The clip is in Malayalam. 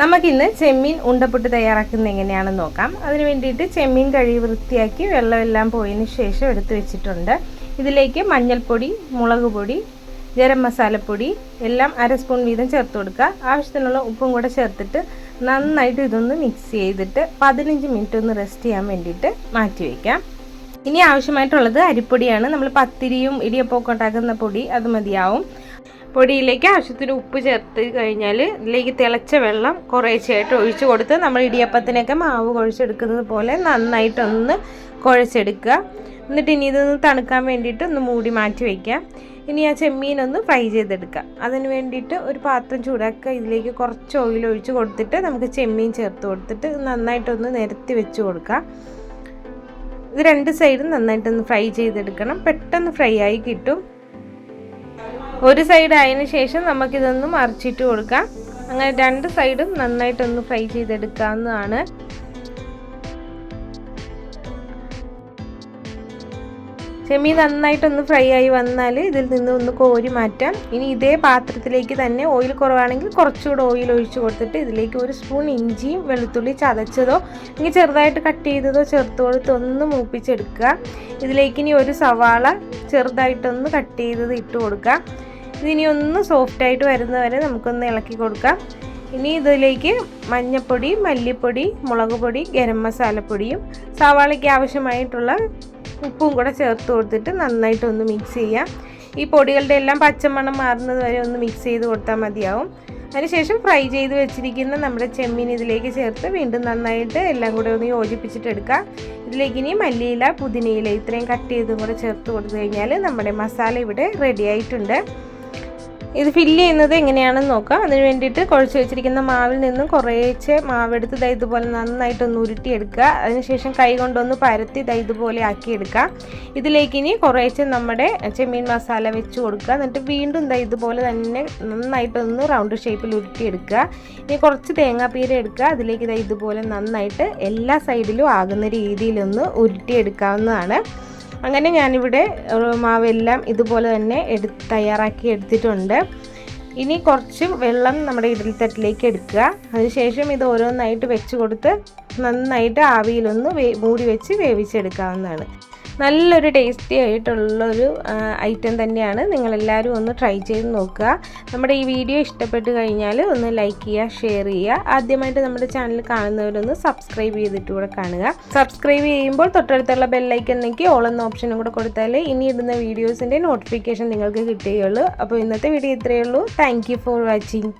നമുക്കിന്ന് ചെമ്മീൻ ഉണ്ടപ്പുട്ട് തയ്യാറാക്കുന്നത് എങ്ങനെയാണെന്ന് നോക്കാം. അതിന് വേണ്ടിയിട്ട് ചെമ്മീൻ കഴുകി വൃത്തിയാക്കി വെള്ളമെല്ലാം പോയതിന് ശേഷം എടുത്ത് വെച്ചിട്ടുണ്ട്. ഇതിലേക്ക് മഞ്ഞൾപ്പൊടി മുളക് പൊടി ഗരം മസാലപ്പൊടി എല്ലാം അര സ്പൂൺ വീതം ചേർത്ത് കൊടുക്കുക. ആവശ്യത്തിനുള്ള ഉപ്പും കൂടെ ചേർത്തിട്ട് നന്നായിട്ട് ഇതൊന്ന് മിക്സ് ചെയ്തിട്ട് പതിനഞ്ച് മിനിറ്റ് ഒന്ന് റെസ്റ്റ് ചെയ്യാൻ വേണ്ടിയിട്ട് മാറ്റി വയ്ക്കാം ഇനി ആവശ്യമായിട്ടുള്ളത് അരിപ്പൊടിയാണ്. നമ്മൾ പത്തിരിയും ഇടിയപ്പമൊക്കെ ഉണ്ടാക്കുന്ന പൊടി അത് മതിയാവും. പൊടിയിലേക്ക് ആവശ്യത്തിന് ഉപ്പ് ചേർത്ത് കഴിഞ്ഞാൽ ഇതിലേക്ക് തിളച്ച വെള്ളം കുറേശ്ശായിട്ട് ഒഴിച്ച് കൊടുത്ത് നമ്മൾ ഇടിയപ്പത്തിനൊക്കെ മാവ് കുഴച്ചെടുക്കുന്നത് പോലെ നന്നായിട്ടൊന്ന് കുഴച്ചെടുക്കുക. എന്നിട്ട് ഇനി ഇതൊന്ന് തണുക്കാൻ വേണ്ടിയിട്ട് ഒന്ന് മൂടി മാറ്റി വയ്ക്കുക ഇനി ആ ചെമ്മീനൊന്ന് ഫ്രൈ ചെയ്തെടുക്കാം അതിന് വേണ്ടിയിട്ട് ഒരു പാത്രം ചൂടാക്കുക. ഇതിലേക്ക് കുറച്ച് ഓയിൽ ഒഴിച്ച് കൊടുത്തിട്ട് നമുക്ക് ചെമ്മീൻ ചേർത്ത് കൊടുത്തിട്ട് നന്നായിട്ടൊന്ന് നിരത്തി വെച്ച് കൊടുക്കുക. ഇത് രണ്ട് സൈഡും നന്നായിട്ടൊന്ന് ഫ്രൈ ചെയ്തെടുക്കണം. പെട്ടെന്ന് ഫ്രൈ ആയി കിട്ടും. ഒരു സൈഡ് ആയതിന് ശേഷം നമുക്കിതൊന്ന് മറിച്ചിട്ട് കൊടുക്കാം. അങ്ങനെ രണ്ട് സൈഡും നന്നായിട്ടൊന്ന് ഫ്രൈ ചെയ്തെടുക്കാവുന്നതാണ്. ചെമ്മീൻ നന്നായിട്ടൊന്ന് ഫ്രൈ ആയി വന്നാൽ ഇതിൽ നിന്ന് ഒന്ന് കോരി മാറ്റാം. ഇനി ഇതേ പാത്രത്തിലേക്ക് തന്നെ ഓയിൽ കുറവാണെങ്കിൽ കുറച്ചുകൂടെ ഓയിൽ ഒഴിച്ചു കൊടുത്തിട്ട് ഇതിലേക്ക് ഒരു സ്പൂൺ ഇഞ്ചിയും വെളുത്തുള്ളി ചതച്ചതോ അല്ലെങ്കിൽ ചെറുതായിട്ട് കട്ട് ചെയ്തതോ ചേർത്ത് കൊടുത്ത് ഒന്ന് മൂപ്പിച്ചെടുക്കുക. ഇതിലേക്ക് ഇനി ഒരു സവാള ചെറുതായിട്ടൊന്ന് കട്ട് ചെയ്തത് ഇട്ട് കൊടുക്കുക. ഇതിനി ഒന്ന് സോഫ്റ്റ് സോഫ്റ്റായിട്ട് വരുന്നവരെ നമുക്കൊന്ന് ഇളക്കി കൊടുക്കാം. ഇനി ഇതിലേക്ക് മഞ്ഞൾപ്പൊടി മല്ലിപ്പൊടി മുളക് പൊടി ഗരം മസാലപ്പൊടിയും സവാളയ്ക്ക് ആവശ്യമായിട്ടുള്ള ഉപ്പും കൂടെ ചേർത്ത് കൊടുത്തിട്ട് നന്നായിട്ടൊന്ന് മിക്സ് ചെയ്യാം. ഈ പൊടികളുടെ എല്ലാം പച്ചമണം മാറുന്നത് വരെ ഒന്ന് മിക്സ് ചെയ്ത് കൊടുത്താൽ മതിയാവും. അതിനുശേഷം ഫ്രൈ ചെയ്ത് വെച്ചിരിക്കുന്ന നമ്മുടെ ചെമ്മീൻ ഇതിലേക്ക് ചേർത്ത് വീണ്ടും നന്നായിട്ട് എല്ലാം കൂടെ ഒന്ന് യോജിപ്പിച്ചിട്ട് എടുക്കുക ഇതിലേക്ക് ഇനി മല്ലിയില പുതിനയില ഇത്രയും കട്ട് ചെയ്തും കൂടെ ചേർത്ത് കൊടുത്തു കഴിഞ്ഞാൽ നമ്മുടെ മസാല ഇവിടെ റെഡി ആയിട്ടുണ്ട്. ഇത് ഫില്ല് ചെയ്യുന്നത് എങ്ങനെയാണെന്ന് നോക്കാം. അതിന് വേണ്ടിയിട്ട് കുഴച്ച് വെച്ചിരിക്കുന്ന മാവിൽ നിന്നും കുറേശ്ശെ മാവെടുത്ത് ദാ ഇതുപോലെ നന്നായിട്ടൊന്ന് ഉരുട്ടിയെടുക്കുക. അതിനുശേഷം കൈ കൊണ്ടൊന്ന് പരത്തി ദാ ഇതുപോലെ ആക്കിയെടുക്കുക. ഇതിലേക്ക് ഇനി കുറേശ്ശെ നമ്മുടെ ചെമ്മീൻ മസാല വെച്ച് കൊടുക്കുക. എന്നിട്ട് വീണ്ടും ദാ ഇതുപോലെ തന്നെ നന്നായിട്ടൊന്ന് റൗണ്ട് ഷേപ്പിൽ ഉരുട്ടിയെടുക്കുക. ഇനി കുറച്ച് തേങ്ങാപ്പീര എടുക്കുക. അതിലേക്ക് ദാ ഇതുപോലെ നന്നായിട്ട് എല്ലാ സൈഡിലും ആകുന്ന രീതിയിലൊന്ന് ഉരുട്ടിയെടുക്കാവുന്നതാണ്. അങ്ങനെ ഞാനിവിടെ മാവെല്ലാം ഇതുപോലെ തന്നെ എടു തയ്യാറാക്കി എടുത്തിട്ടുണ്ട്. ഇനി കുറച്ച് വെള്ളം നമ്മുടെ ഇഡലിത്തട്ടിലേക്ക് എടുക്കുക. അതിനുശേഷം ഇത് ഓരോന്നായിട്ട് വെച്ച് കൊടുത്ത് നന്നായിട്ട് ആവിയിലൊന്ന് മൂടി വെച്ച് വേവിച്ചെടുക്കാവുന്നതാണ്. നല്ലൊരു ടേസ്റ്റി ആയിട്ടുള്ളൊരു ഐറ്റം തന്നെയാണ്. നിങ്ങളെല്ലാവരും ഒന്ന് ട്രൈ ചെയ്ത് നോക്കുക. നമ്മുടെ ഈ വീഡിയോ ഇഷ്ടപ്പെട്ട് കഴിഞ്ഞാൽ ഒന്ന് ലൈക്ക് ചെയ്യുക ഷെയർ ചെയ്യുക. ആദ്യമായിട്ട് നമ്മുടെ ചാനൽ കാണുന്നവരൊന്ന് സബ്സ്ക്രൈബ് ചെയ്തിട്ട് കൂടെ കാണുക. സബ്സ്ക്രൈബ് ചെയ്യുമ്പോൾ തൊട്ടടുത്തുള്ള ബെല്ലൈക്കണിലേക്ക് ഓൾ എന്ന ഓപ്ഷനും കൂടെ കൊടുത്താൽ ഇനി ഇടുന്ന വീഡിയോസിന്റെ നോട്ടിഫിക്കേഷൻ നിങ്ങൾക്ക് കിട്ടുകയുള്ളൂ. അപ്പോൾ ഇന്നത്തെ വീഡിയോ ഇത്രയേ ഉള്ളൂ. Thank for watching